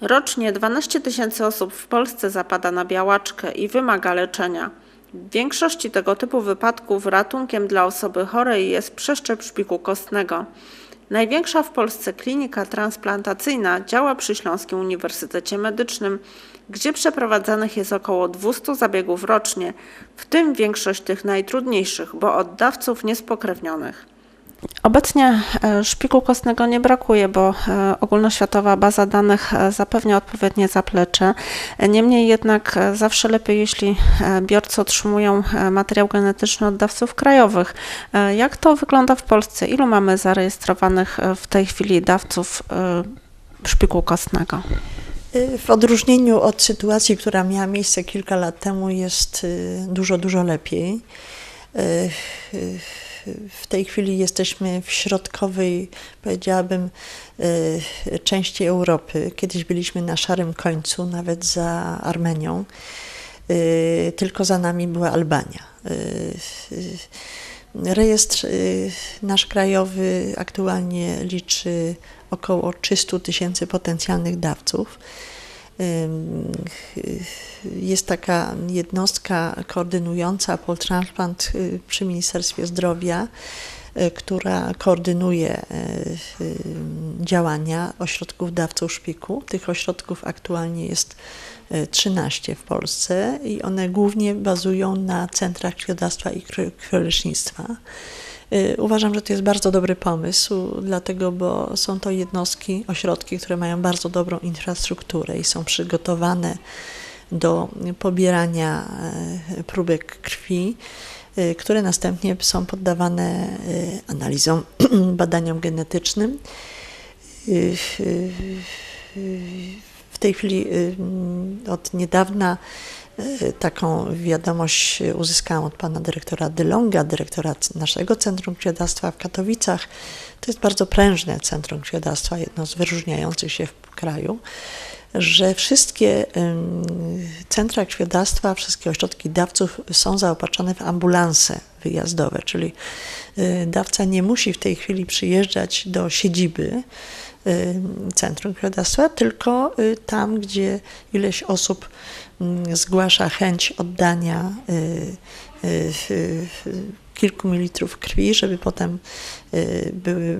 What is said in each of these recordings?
Rocznie 12 tysięcy osób w Polsce zapada na białaczkę i wymaga leczenia. W większości tego typu wypadków ratunkiem dla osoby chorej jest przeszczep szpiku kostnego. Największa w Polsce klinika transplantacyjna działa przy Śląskim Uniwersytecie Medycznym, gdzie przeprowadzanych jest około 200 zabiegów rocznie, w tym większość tych najtrudniejszych, bo od dawców niespokrewnionych. Obecnie e, szpiku kostnego nie brakuje, bo e, ogólnoświatowa baza danych e, zapewnia odpowiednie zaplecze. Niemniej jednak zawsze lepiej, jeśli biorcy otrzymują materiał genetyczny od dawców krajowych. Jak to wygląda w Polsce? Ilu mamy zarejestrowanych w tej chwili dawców szpiku kostnego? W odróżnieniu od sytuacji, która miała miejsce kilka lat temu, jest dużo, dużo lepiej w tej chwili jesteśmy w środkowej, powiedziałabym, e, części Europy. Kiedyś byliśmy na szarym końcu, nawet za Armenią, e, tylko za nami była Albania. E, rejestr nasz krajowy aktualnie liczy około 300 tysięcy potencjalnych dawców. Jest taka jednostka koordynująca Poltransplant y, przy Ministerstwie Zdrowia, y, która koordynuje y, działania ośrodków dawców szpiku. Tych ośrodków aktualnie jest 13 w Polsce i one głównie bazują na centrach krwiodawstwa i krwiolecznictwa. Y, uważam, że to jest bardzo dobry pomysł, dlatego, bo są to jednostki, ośrodki, które mają bardzo dobrą infrastrukturę i są przygotowane do pobierania y, próbek krwi, y, które następnie są poddawane analizom, badaniom genetycznym. W tej chwili od niedawna E, taką wiadomość uzyskałam od pana dyrektora Dylonga, dyrektora naszego Centrum Krwiodawstwa w Katowicach. To jest bardzo prężne Centrum Krwiodawstwa, jedno z wyróżniających się w kraju, że wszystkie centra krwiodawstwa, wszystkie ośrodki dawców są zaopatrzone w ambulanse wyjazdowe, czyli e, dawca nie musi w tej chwili przyjeżdżać do siedziby, Centrum Krwiodawstwa, tylko y, tam, gdzie ileś osób mm, zgłasza chęć oddania y, y, kilku mililitrów krwi, żeby potem były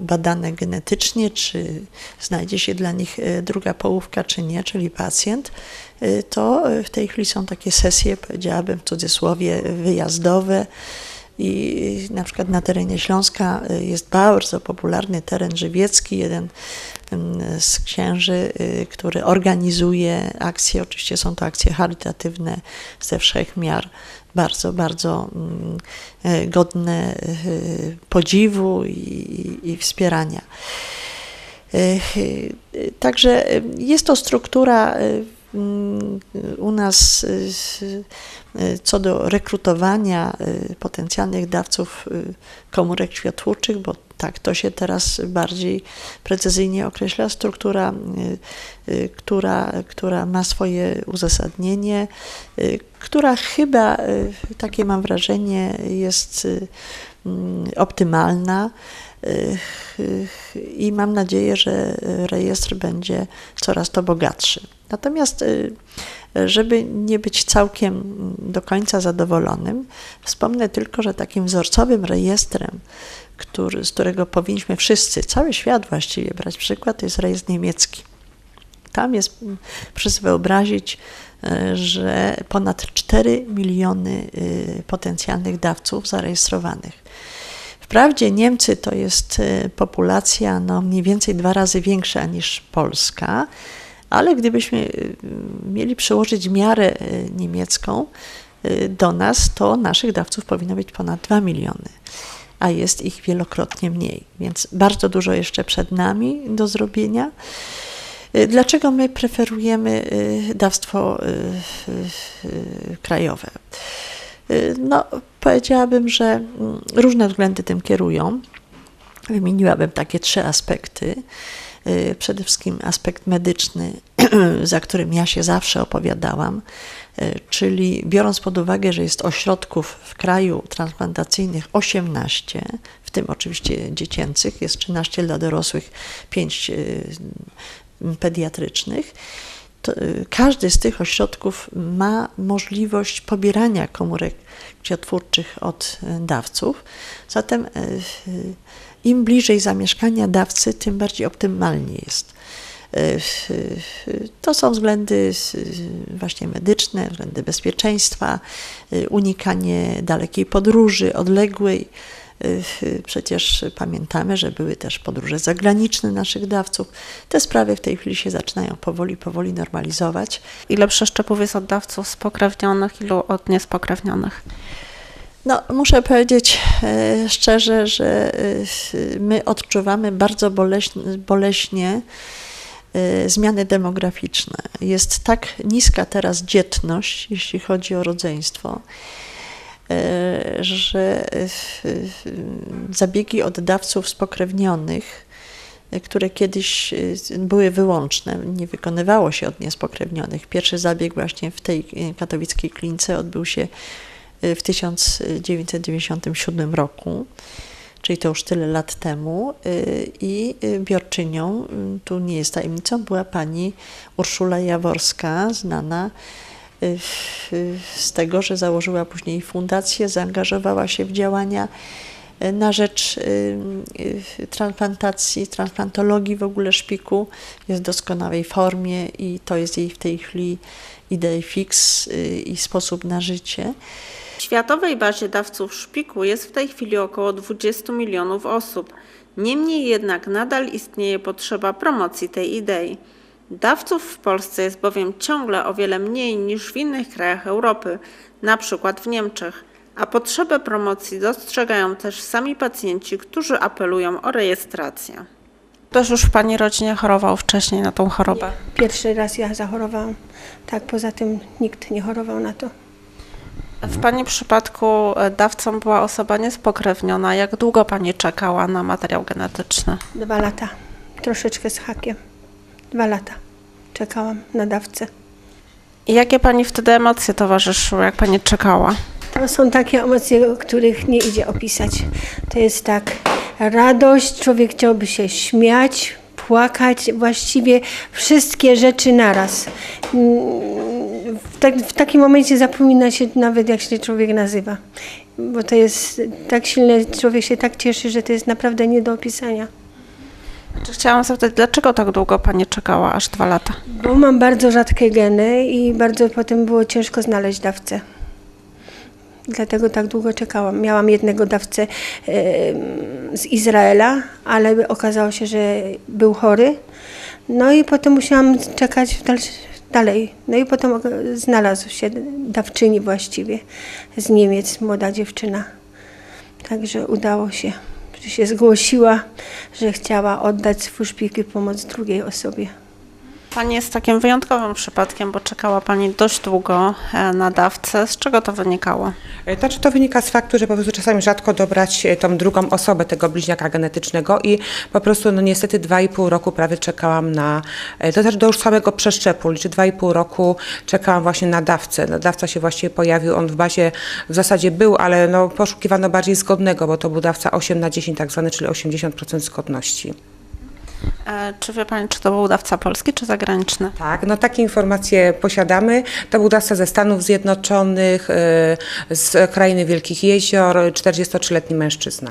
badane genetycznie, czy znajdzie się dla nich druga połówka, czy nie, czyli pacjent, to w tej chwili są takie sesje, powiedziałabym w cudzysłowie, wyjazdowe, i na przykład na terenie Śląska y, jest bardzo popularny teren żywiecki, jeden z księży, y, który organizuje akcje, oczywiście są to akcje charytatywne ze wszech miar, bardzo, bardzo y, godne podziwu i, i wspierania. Także jest to struktura u nas y, y, co do rekrutowania y, potencjalnych dawców komórek światłowczych, bo tak to się teraz bardziej precyzyjnie określa, struktura, która, która ma swoje uzasadnienie, która chyba, takie mam wrażenie, jest mm, optymalna i mam nadzieję, że rejestr będzie coraz to bogatszy. Natomiast, żeby nie być całkiem do końca zadowolonym, wspomnę tylko, że takim wzorcowym rejestrem, który, z którego powinniśmy wszyscy, cały świat właściwie brać przykład, to jest rejestr niemiecki. Tam jest, proszę wyobrazić, że ponad 4 miliony y, potencjalnych dawców zarejestrowanych. Wprawdzie Niemcy to jest populacja no, mniej więcej dwa razy większa niż Polska, ale gdybyśmy y, mieli przełożyć miarę y, niemiecką y, do nas, to naszych dawców powinno być ponad 2 miliony, a jest ich wielokrotnie mniej, więc bardzo dużo jeszcze przed nami do zrobienia. Dlaczego my preferujemy dawstwo krajowe? No, powiedziałabym, że mm, różne względy tym kierują. Wymieniłabym takie trzy aspekty. Y, przede wszystkim aspekt medyczny, za którym ja się zawsze opowiadałam, y, czyli biorąc pod uwagę, że jest ośrodków w kraju transplantacyjnych 18, w tym oczywiście dziecięcych, jest 13 dla dorosłych, 5 m, pediatrycznych, y, każdy z tych ośrodków ma możliwość pobierania komórek krwiotwórczych od y, dawców. Zatem y, y, im bliżej zamieszkania dawcy, tym bardziej optymalnie jest. Y, y, To są względy y, właśnie medyczne, względy bezpieczeństwa, y, unikanie dalekiej podróży, odległej. Przecież pamiętamy, że były też podróże zagraniczne naszych dawców. Te sprawy w tej chwili się zaczynają powoli, powoli normalizować. Ile przeszczepów jest od dawców spokrewnionych, ilu od niespokrewnionych? No, muszę powiedzieć e, szczerze, że e, my odczuwamy bardzo boleśnie, boleśnie zmiany demograficzne. Jest tak niska teraz dzietność, jeśli chodzi o rodzeństwo, że e, zabiegi od dawców spokrewnionych, które kiedyś e, były wyłączne, nie wykonywało się od niespokrewnionych. Pierwszy zabieg właśnie w tej katowickiej klinice odbył się e, w 1997 roku, czyli to już tyle lat temu. y, I y, biorczynią, y, tu nie jest tajemnicą, była pani Urszula Jaworska, znana y, z tego, że założyła później fundację, zaangażowała się w działania y, na rzecz y, y, transplantacji, transplantologii w ogóle szpiku. Jest w doskonałej formie i to jest jej w tej chwili idea fix y, i sposób na życie. W światowej bazie dawców szpiku jest w tej chwili około 20 milionów osób. Niemniej jednak nadal istnieje potrzeba promocji tej idei. Dawców w Polsce jest bowiem ciągle o wiele mniej niż w innych krajach Europy, na przykład w Niemczech, a potrzebę promocji dostrzegają też sami pacjenci, którzy apelują o rejestrację. Ktoś już w Pani rodzinie chorował wcześniej na tą chorobę? Pierwszy raz ja zachorowałam. Tak, poza tym nikt nie chorował na to. W Pani przypadku e, dawcą była osoba niespokrewniona. Jak długo Pani czekała na materiał genetyczny? Dwa lata. Troszeczkę z hakiem. Dwa lata. Czekałam na dawcę. I jakie Pani wtedy emocje towarzyszyły, jak Pani czekała? To są takie emocje, o których nie idzie opisać. To jest tak radość, człowiek chciałby się śmiać, płakać, właściwie wszystkie rzeczy naraz. Mm, W, tak, w takim momencie zapomina się nawet, jak się człowiek nazywa. Bo to jest tak silne, człowiek się tak cieszy, że to jest naprawdę nie do opisania. Chciałam zapytać, dlaczego tak długo Pani czekała, aż dwa lata? Bo mam bardzo rzadkie geny i bardzo potem było ciężko znaleźć dawcę. Dlatego tak długo czekałam. Miałam jednego dawcę z Izraela, ale okazało się, że był chory. No i potem musiałam czekać dalej. No i potem znalazł się dawczyni właściwie z Niemiec, młoda dziewczyna. Także udało się, się zgłosiła, że chciała oddać swój szpik i pomóc drugiej osobie. Pani jest takim wyjątkowym przypadkiem, bo czekała Pani dość długo e, na dawcę. Z czego to wynikało? E, Znaczy to wynika z faktu, że po prostu czasami rzadko dobrać e, tą drugą osobę tego bliźniaka genetycznego i po prostu no niestety dwa i pół roku prawie czekałam na, to też do już samego przeszczepu, i pół roku czekałam właśnie na dawcę. Dawca się właściwie pojawił, on w bazie w zasadzie był, ale no poszukiwano bardziej zgodnego, bo to był dawca 8 na 10 tak zwany, czyli 80% zgodności. E, Czy wie Pani, czy to był dawca polski, czy zagraniczny? Tak, no takie informacje posiadamy. To był dawca ze Stanów Zjednoczonych, e, z krainy Wielkich Jezior, 43-letni mężczyzna.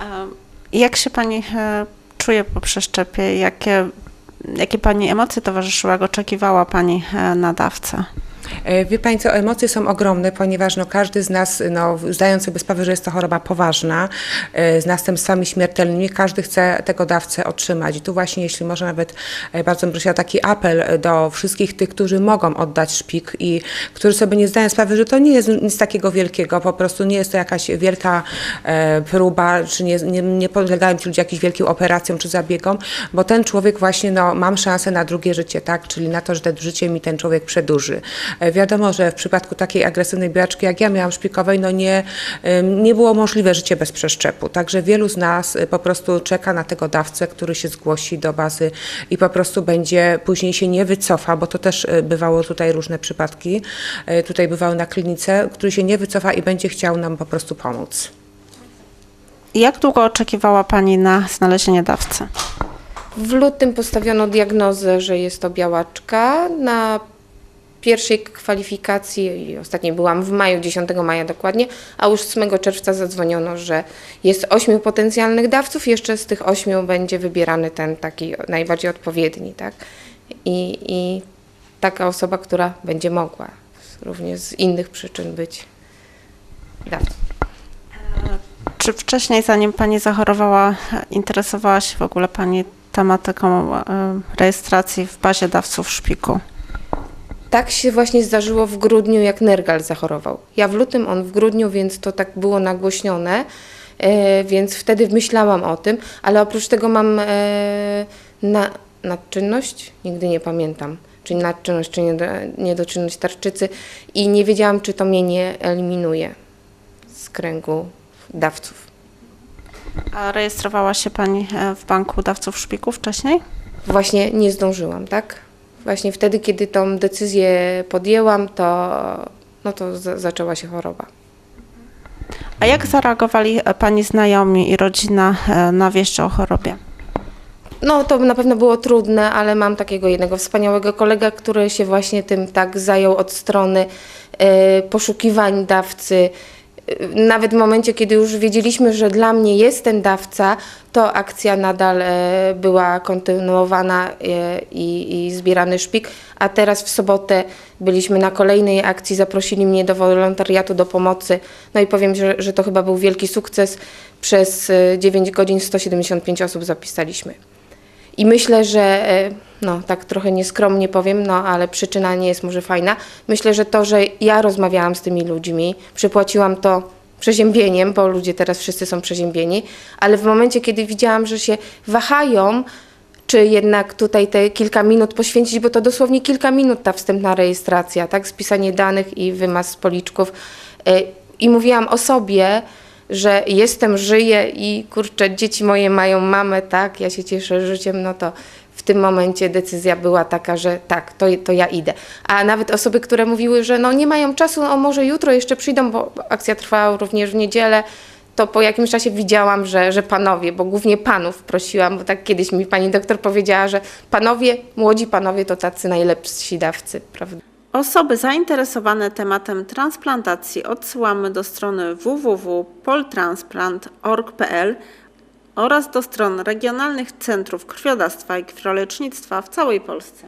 E, Jak się Pani czuje po przeszczepie? Jakie, jakie Pani emocje towarzyszyły, jak oczekiwała Pani na dawcę? E, Wie Pani co, emocje są ogromne, ponieważ no, każdy z nas, no, zdając sobie sprawę, że jest to choroba poważna, e, z następstwami śmiertelnymi, każdy chce tego dawcę otrzymać. I tu właśnie, jeśli może nawet e, bardzo bym prosiła taki apel do wszystkich tych, którzy mogą oddać szpik i którzy sobie nie zdają sprawy, że to nie jest nic takiego wielkiego, po prostu nie jest to jakaś wielka próba, czy nie, nie, nie podlegają ci ludzie jakimś wielkim operacjom czy zabiegom, bo ten człowiek właśnie, no, mam szansę na drugie życie, tak, czyli na to, że życie mi ten człowiek przedłuży. E, Wiadomo, że w przypadku takiej agresywnej biaczki, jak ja miałam szpikowej, no nie, nie było możliwe życie bez przeszczepu. Także wielu z nas y, po prostu czeka na tego dawcę, który się zgłosi do bazy i po prostu będzie, później się nie wycofa, bo to też y, bywało tutaj różne przypadki, tutaj bywały na klinice, który się nie wycofa i będzie chciał nam po prostu pomóc. Jak długo oczekiwała Pani na znalezienie dawcy? W lutym postawiono diagnozę, że jest to białaczka. Na pierwszej kwalifikacji, i ostatniej byłam w maju, 10 maja dokładnie, a już 8 czerwca zadzwoniono, że jest ośmiu potencjalnych dawców, jeszcze z tych ośmiu będzie wybierany ten taki najbardziej odpowiedni, tak? I, i taka osoba, która będzie mogła również z innych przyczyn być dawcą. Czy wcześniej, zanim Pani zachorowała, interesowała się w ogóle Pani tematyką e, rejestracji w bazie dawców szpiku? Tak się właśnie zdarzyło w grudniu, jak Nergal zachorował. Ja w lutym, on w grudniu, więc to tak było nagłośnione, e, więc wtedy myślałam o tym, ale oprócz tego mam e, na, nadczynność, nigdy nie pamiętam, czy nadczynność, czy niedo- niedoczynność tarczycy i nie wiedziałam, czy to mnie nie eliminuje z kręgu dawców. A rejestrowała się Pani e, w banku dawców szpiku wcześniej? Właśnie nie zdążyłam, tak? Właśnie wtedy, kiedy tą decyzję podjęłam, to, no to za- zaczęła się choroba. A jak zareagowali e, Pani znajomi i rodzina e, na wieść o chorobie? No to na pewno było trudne, ale mam takiego jednego wspaniałego kolegę, który się właśnie tym tak zajął od strony e, poszukiwań dawcy. E, Nawet w momencie, kiedy już wiedzieliśmy, że dla mnie jest ten dawca, to akcja nadal e, była kontynuowana e, i, i zbierany szpik. A teraz w sobotę byliśmy na kolejnej akcji, zaprosili mnie do wolontariatu, do pomocy. No i powiem, że, że to chyba był wielki sukces. Przez e, 9 godzin 175 osób zapisaliśmy. I myślę, że, e, no tak trochę nieskromnie powiem, no ale przyczyna nie jest może fajna. Myślę, że to, że ja rozmawiałam z tymi ludźmi, przypłaciłam to przeziębieniem, bo ludzie teraz wszyscy są przeziębieni, ale w momencie, kiedy widziałam, że się wahają, czy jednak tutaj te kilka minut poświęcić, bo to dosłownie kilka minut ta wstępna rejestracja, tak, spisanie danych i wymaz z policzków. E, I mówiłam o sobie, że jestem, żyję i kurczę, dzieci moje mają mamę, tak, ja się cieszę życiem, no to w tym momencie decyzja była taka, że tak, to, to ja idę. A nawet osoby, które mówiły, że no nie mają czasu, o może jutro jeszcze przyjdą, bo akcja trwała również w niedzielę, to po jakimś czasie widziałam, że, że panowie, bo głównie panów prosiłam, bo tak kiedyś mi pani doktor powiedziała, że panowie, młodzi panowie to tacy najlepsi dawcy, prawda? Osoby zainteresowane tematem transplantacji odsyłamy do strony www.poltransplant.org.pl oraz do stron regionalnych centrów krwiodawstwa i krwiolecznictwa w całej Polsce.